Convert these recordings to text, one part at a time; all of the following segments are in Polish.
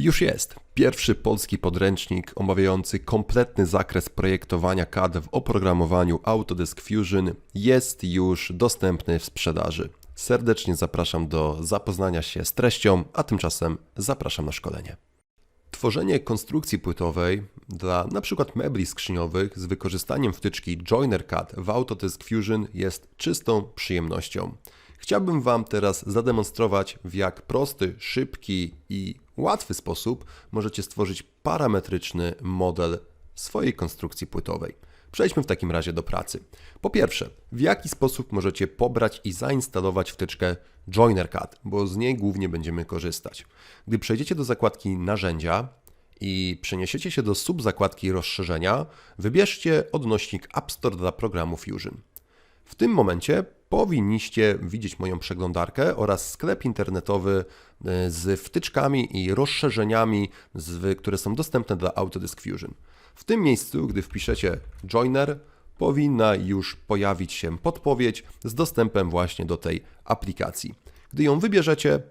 Już jest. Pierwszy polski podręcznik omawiający kompletny zakres projektowania CAD w oprogramowaniu Autodesk Fusion jest już dostępny w sprzedaży. Serdecznie zapraszam do zapoznania się z treścią, a tymczasem zapraszam na szkolenie. Tworzenie konstrukcji płytowej dla np. mebli skrzyniowych z wykorzystaniem wtyczki Joiner CAD w Autodesk Fusion jest czystą przyjemnością. Chciałbym Wam teraz zademonstrować, w jak prosty, szybki i łatwy sposób możecie stworzyć parametryczny model swojej konstrukcji płytowej. Przejdźmy w takim razie do pracy. Po pierwsze, w jaki sposób możecie pobrać i zainstalować wtyczkę Joiner CAD, bo z niej głównie będziemy korzystać. Gdy przejdziecie do zakładki Narzędzia i przeniesiecie się do subzakładki Rozszerzenia, wybierzcie odnośnik App Store dla programu Fusion. W tym momencie powinniście widzieć moją przeglądarkę oraz sklep internetowy e, z wtyczkami i rozszerzeniami, które są dostępne dla Autodesk Fusion. W tym miejscu, gdy wpiszecie Joiner, powinna już pojawić się podpowiedź z dostępem właśnie do tej aplikacji. Gdy ją wybierzecie,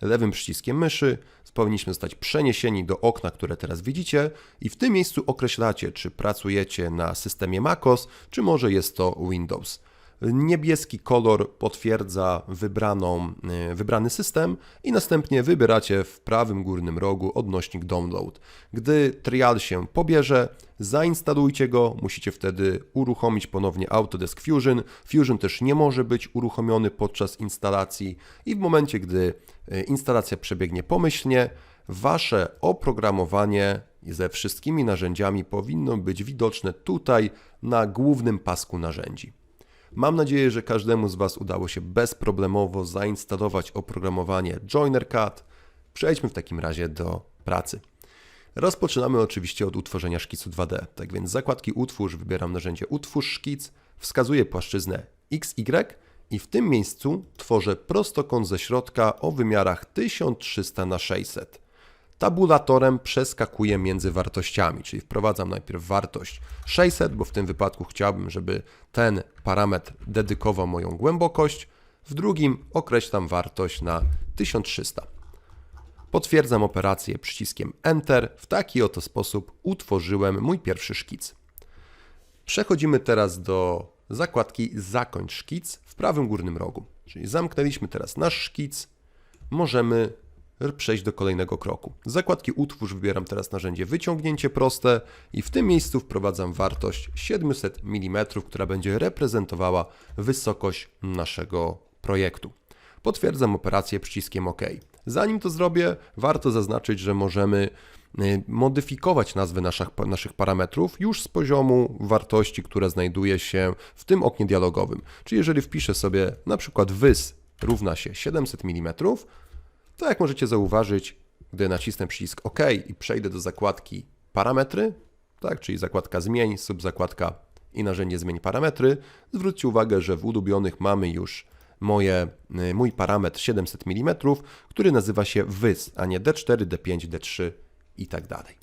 lewym przyciskiem myszy powinniśmy zostać przeniesieni do okna, które teraz widzicie i w tym miejscu określacie, czy pracujecie na systemie MacOS, czy może jest to Windows. Niebieski kolor potwierdza wybraną, y, wybrany system i następnie wybieracie w prawym górnym rogu odnośnik download. Gdy trial się pobierze, zainstalujcie go, musicie wtedy uruchomić ponownie Autodesk Fusion. Fusion też nie może być uruchomiony podczas instalacji i w momencie, gdy y, instalacja przebiegnie pomyślnie, Wasze oprogramowanie ze wszystkimi narzędziami powinno być widoczne tutaj na głównym pasku narzędzi. Mam nadzieję, że każdemu z Was udało się bezproblemowo zainstalować oprogramowanie Joiner CAD. Przejdźmy w takim razie do pracy. Rozpoczynamy oczywiście od utworzenia szkicu 2D. Tak więc zakładki Utwórz wybieram narzędzie Utwórz szkic, wskazuję płaszczyznę XY i w tym miejscu tworzę prostokąt ze środka o wymiarach 1300 na 600 tabulatorem przeskakuję między wartościami, czyli wprowadzam najpierw wartość 600, bo w tym wypadku chciałbym, żeby ten parametr dedykował moją głębokość, w drugim określam wartość na 1300. Potwierdzam operację przyciskiem Enter. W taki oto sposób utworzyłem mój pierwszy szkic. Przechodzimy teraz do zakładki Zakończ szkic w prawym górnym rogu. Czyli zamknęliśmy teraz nasz szkic. Możemy przejść do kolejnego kroku. Z zakładki Utwórz wybieram teraz narzędzie Wyciągnięcie proste i w tym miejscu wprowadzam wartość 700 mm, która będzie reprezentowała wysokość naszego projektu. Potwierdzam operację przyciskiem OK. Zanim to zrobię, warto zaznaczyć, że możemy y, modyfikować nazwy naszych, naszych parametrów już z poziomu wartości, która znajduje się w tym oknie dialogowym. Czyli jeżeli wpiszę sobie na przykład wys równa się 700 mm, to jak możecie zauważyć, gdy nacisnę przycisk OK i przejdę do zakładki Parametry, tak, czyli zakładka Zmień, subzakładka i narzędzie Zmień parametry, zwróćcie uwagę, że w ulubionych mamy już moje, y, mój parametr 700 mm, który nazywa się WYS, a nie D4, D5, D3 i tak dalej.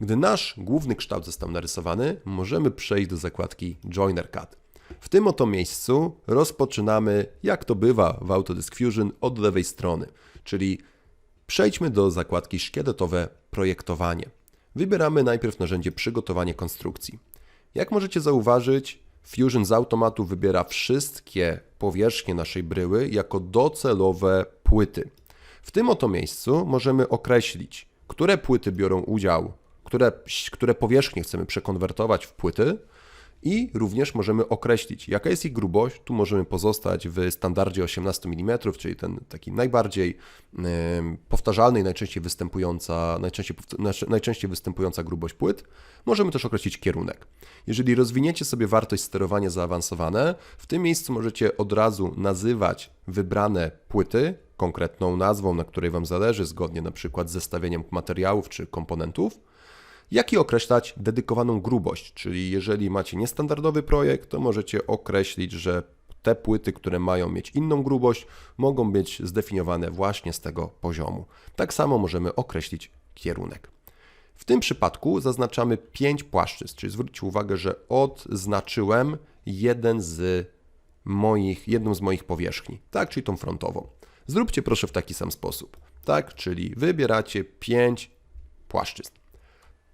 Gdy nasz główny kształt został narysowany, możemy przejść do zakładki Joiner CAD. W tym oto miejscu rozpoczynamy, jak to bywa w Autodesk Fusion, od lewej strony, czyli przejdźmy do zakładki szkieletowe projektowanie. Wybieramy najpierw narzędzie przygotowanie konstrukcji. Jak możecie zauważyć, Fusion z automatu wybiera wszystkie powierzchnie naszej bryły jako docelowe płyty. W tym oto miejscu możemy określić, które płyty biorą udział, które, które powierzchnie chcemy przekonwertować w płyty i również możemy określić, jaka jest ich grubość. Tu możemy pozostać w standardzie 18 mm, czyli ten taki najbardziej powtarzalny i najczęściej występująca, najczęściej, najczęściej występująca grubość płyt. Możemy też określić kierunek. Jeżeli rozwiniecie sobie wartość sterowanie zaawansowane, w tym miejscu możecie od razu nazywać wybrane płyty konkretną nazwą, na której Wam zależy, zgodnie na przykład z zestawieniem materiałów czy komponentów jak i określać dedykowaną grubość, czyli jeżeli macie niestandardowy projekt, to możecie określić, że te płyty, które mają mieć inną grubość, mogą być zdefiniowane właśnie z tego poziomu. Tak samo możemy określić kierunek. W tym przypadku zaznaczamy 5 płaszczyzn, czyli zwróćcie uwagę, że odznaczyłem jeden z moich, jedną z moich powierzchni, tak, czyli tą frontową. Zróbcie proszę w taki sam sposób. tak? Czyli wybieracie 5 płaszczyzn.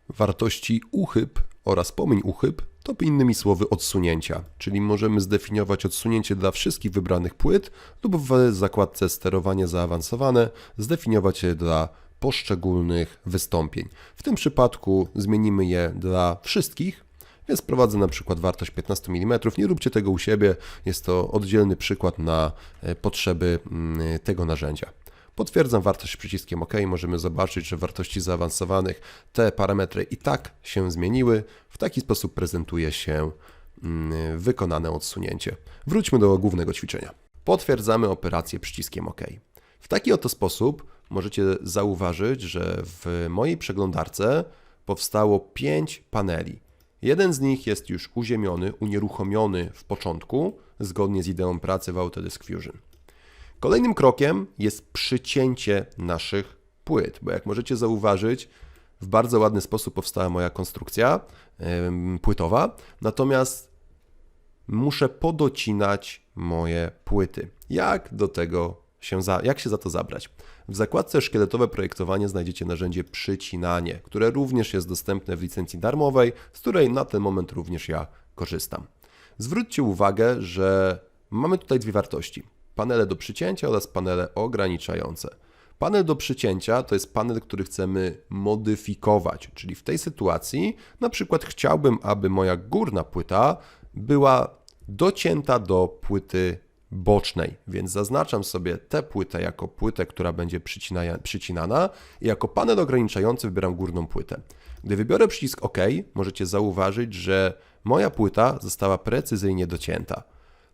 Wartości uchyb oraz pomiń uchyb to innymi słowy odsunięcia, czyli możemy zdefiniować odsunięcie dla wszystkich wybranych płyt lub w zakładce sterowanie zaawansowane zdefiniować je dla poszczególnych wystąpień. W tym przypadku zmienimy je dla wszystkich, więc prowadzę na przykład wartość 15 mm. Nie róbcie tego u siebie, jest to oddzielny przykład na e, potrzeby mm, tego narzędzia. Potwierdzam wartość przyciskiem OK. Możemy zobaczyć, że wartości zaawansowanych te parametry i tak się zmieniły. W taki sposób prezentuje się mm, wykonane odsunięcie. Wróćmy do głównego ćwiczenia. Potwierdzamy operację przyciskiem OK. W taki oto sposób możecie zauważyć, że w mojej przeglądarce powstało 5 paneli. Jeden z nich jest już uziemiony, unieruchomiony w początku, zgodnie z ideą pracy w Autodesk Fusion. Kolejnym krokiem jest przycięcie naszych płyt, bo jak możecie zauważyć, w bardzo ładny sposób powstała moja konstrukcja płytowa, natomiast muszę podocinać moje płyty. Jak do tego się za, jak się za to zabrać? W zakładce szkieletowe projektowanie znajdziecie narzędzie przycinanie, które również jest dostępne w licencji darmowej, z której na ten moment również ja korzystam. Zwróćcie uwagę, że mamy tutaj dwie wartości: panele do przycięcia oraz panele ograniczające. Panel do przycięcia to jest panel, który chcemy modyfikować, czyli w tej sytuacji na przykład chciałbym, aby moja górna płyta była docięta do płyty bocznej, więc zaznaczam sobie tę płytę jako płytę, która będzie przycinana i jako panel ograniczający wybieram górną płytę. Gdy wybiorę przycisk OK, możecie zauważyć, że moja płyta została precyzyjnie docięta.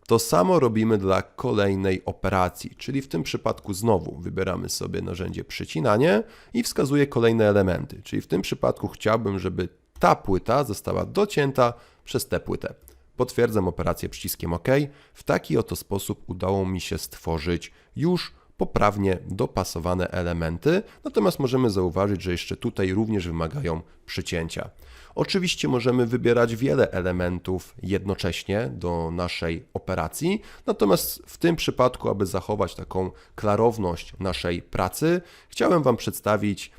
To samo robimy dla kolejnej operacji, czyli w tym przypadku znowu wybieramy sobie narzędzie przycinanie i wskazuję kolejne elementy, czyli w tym przypadku chciałbym, żeby ta płyta została docięta przez tę płytę. Potwierdzam operację przyciskiem OK. W taki oto sposób udało mi się stworzyć już poprawnie dopasowane elementy, natomiast możemy zauważyć, że jeszcze tutaj również wymagają przycięcia. Oczywiście możemy wybierać wiele elementów jednocześnie do naszej operacji, natomiast w tym przypadku, aby zachować taką klarowność naszej pracy, chciałem Wam przedstawić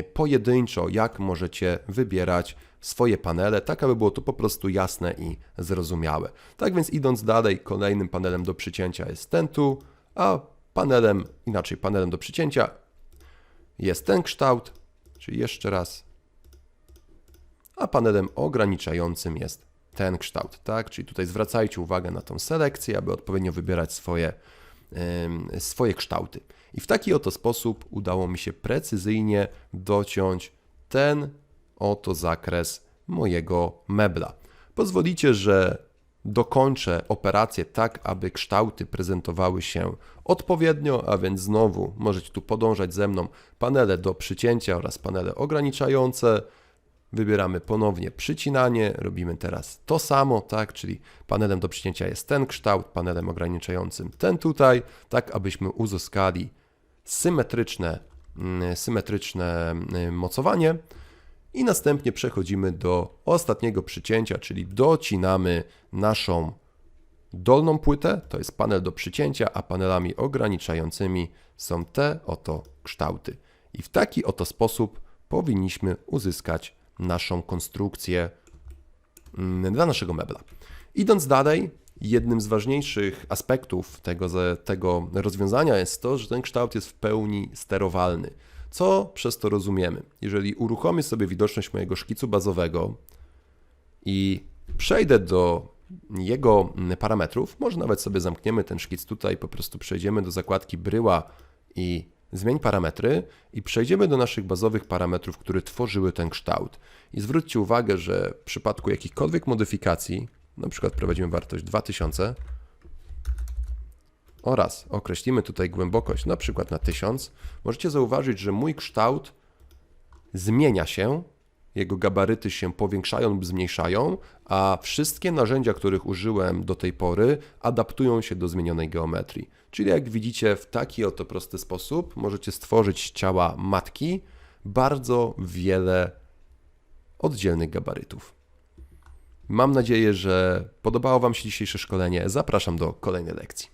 y, pojedynczo, jak możecie wybierać swoje panele, tak aby było to po prostu jasne i zrozumiałe. Tak więc idąc dalej, kolejnym panelem do przycięcia jest ten tu, a panelem, inaczej panelem do przycięcia jest ten kształt, czyli jeszcze raz, a panelem ograniczającym jest ten kształt, tak? Czyli tutaj zwracajcie uwagę na tą selekcję, aby odpowiednio wybierać swoje, yy, swoje kształty. I w taki oto sposób udało mi się precyzyjnie dociąć ten oto zakres mojego mebla. Pozwolicie, że dokończę operację tak, aby kształty prezentowały się odpowiednio, a więc znowu możecie tu podążać ze mną panele do przycięcia oraz panele ograniczające. Wybieramy ponownie przycinanie, robimy teraz to samo, tak, czyli panelem do przycięcia jest ten kształt, panelem ograniczającym ten tutaj, tak abyśmy uzyskali symetryczne, mm, symetryczne mm, mocowanie. I następnie przechodzimy do ostatniego przycięcia, czyli docinamy naszą dolną płytę, to jest panel do przycięcia, a panelami ograniczającymi są te oto kształty. I w taki oto sposób powinniśmy uzyskać naszą konstrukcję mm, dla naszego mebla. Idąc dalej, jednym z ważniejszych aspektów tego, tego rozwiązania jest to, że ten kształt jest w pełni sterowalny. Co przez to rozumiemy? Jeżeli uruchomię sobie widoczność mojego szkicu bazowego i przejdę do jego parametrów, może nawet sobie zamkniemy ten szkic tutaj, po prostu przejdziemy do zakładki bryła i zmień parametry i przejdziemy do naszych bazowych parametrów, które tworzyły ten kształt. I zwróćcie uwagę, że w przypadku jakichkolwiek modyfikacji, na przykład prowadzimy wartość 2000, oraz określimy tutaj głębokość na przykład na 1000, możecie zauważyć, że mój kształt zmienia się, jego gabaryty się powiększają lub zmniejszają, a wszystkie narzędzia, których użyłem do tej pory, adaptują się do zmienionej geometrii. Czyli jak widzicie, w taki oto prosty sposób możecie stworzyć ciała matki bardzo wiele oddzielnych gabarytów. Mam nadzieję, że podobało Wam się dzisiejsze szkolenie. Zapraszam do kolejnej lekcji.